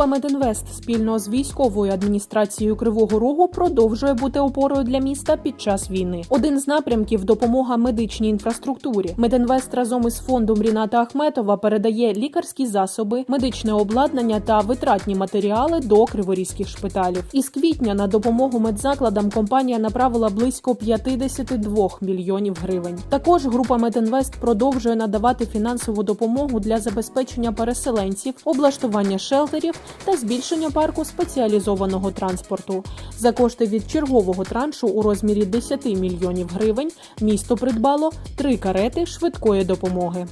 Група Медінвест спільно з військовою адміністрацією Кривого Рогу продовжує бути опорою для міста під час війни. Один з напрямків допомога медичній інфраструктурі. Медінвест разом із фондом Ріната Ахметова передає лікарські засоби, медичне обладнання та витратні матеріали до криворізьких шпиталів. Із квітня на допомогу медзакладам компанія направила близько 52 мільйонів гривень. Також група Медінвест продовжує надавати фінансову допомогу для забезпечення переселенців, облаштування шелтерів та збільшення парку спеціалізованого транспорту. За кошти від чергового траншу у розмірі 10 мільйонів гривень місто придбало три карети швидкої допомоги.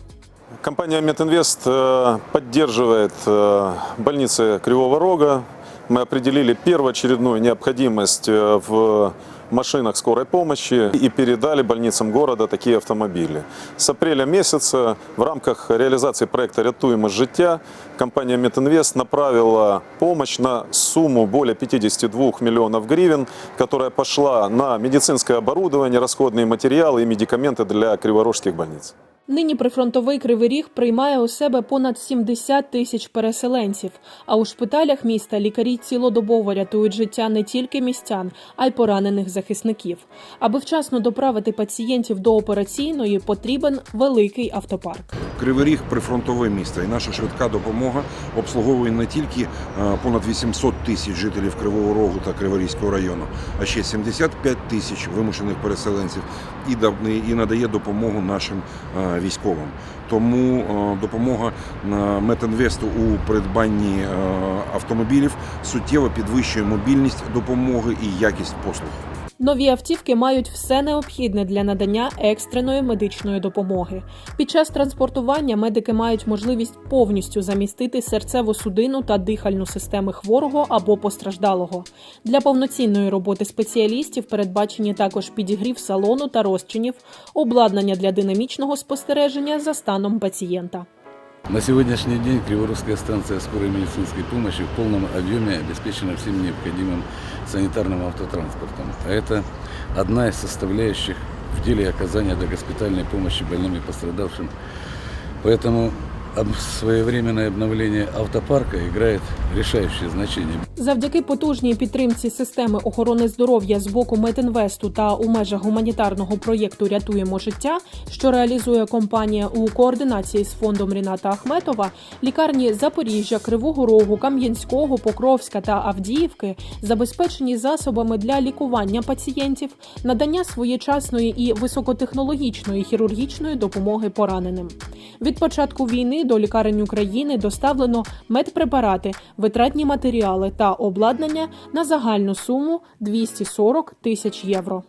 Компания Мединвест э, поддерживает э, больницы Кривого Рога. Мы определили первоочередную необходимость э, в машинах скорой помощи и передали больницам города такие автомобили. С апреля месяца в рамках реализации проекта «Рятуем життя» компания Мединвест направила помощь на сумму более 52 миллионов гривен, которая пошла на медицинское оборудование, расходные материалы и медикаменты для криворожских больниц. Нині прифронтовий кривий ріг приймає у себе понад 70 тисяч переселенців. А у шпиталях міста лікарі цілодобово рятують життя не тільки містян, а й поранених захисників. Аби вчасно доправити пацієнтів до операційної, потрібен великий автопарк. Кривий Ріг прифронтове місто, і наша швидка допомога обслуговує не тільки е, понад 800 тисяч жителів Кривого Рогу та Криворізького району, а ще 75 тисяч вимушених переселенців і надає допомогу нашим е, військовим. Тому е, допомога е, у придбанні е, автомобілів суттєво підвищує мобільність допомоги і якість послуг. Нові автівки мають все необхідне для надання екстреної медичної допомоги. Під час транспортування медики мають можливість повністю замістити серцево-судинну та дихальну системи хворого або постраждалого. Для повноцінної роботи спеціалістів передбачені також підігрів салону та розчинів, обладнання для динамічного спостереження за станом пацієнта. На сегодняшний день Криворусская станция скорой медицинской помощи в полном объеме обеспечена всем необходимым санитарным автотранспортом. А это одна из составляющих в деле оказания догоспитальной помощи больным и пострадавшим. Поэтому об- своевременное обновление автопарка играет решающее значение. Завдяки потужній підтримці системи охорони здоров'я з боку Метінвесту та у межах гуманітарного проєкту Рятуємо життя, що реалізує компанія у координації з фондом Ріната Ахметова, лікарні Запоріжжя, Кривого Рогу, Кам'янського, Покровська та Авдіївки забезпечені засобами для лікування пацієнтів, надання своєчасної і високотехнологічної хірургічної допомоги пораненим. Від початку до лікарень України доставлено медпрепарати, витратні матеріали та обладнання на загальну суму 240 тисяч євро.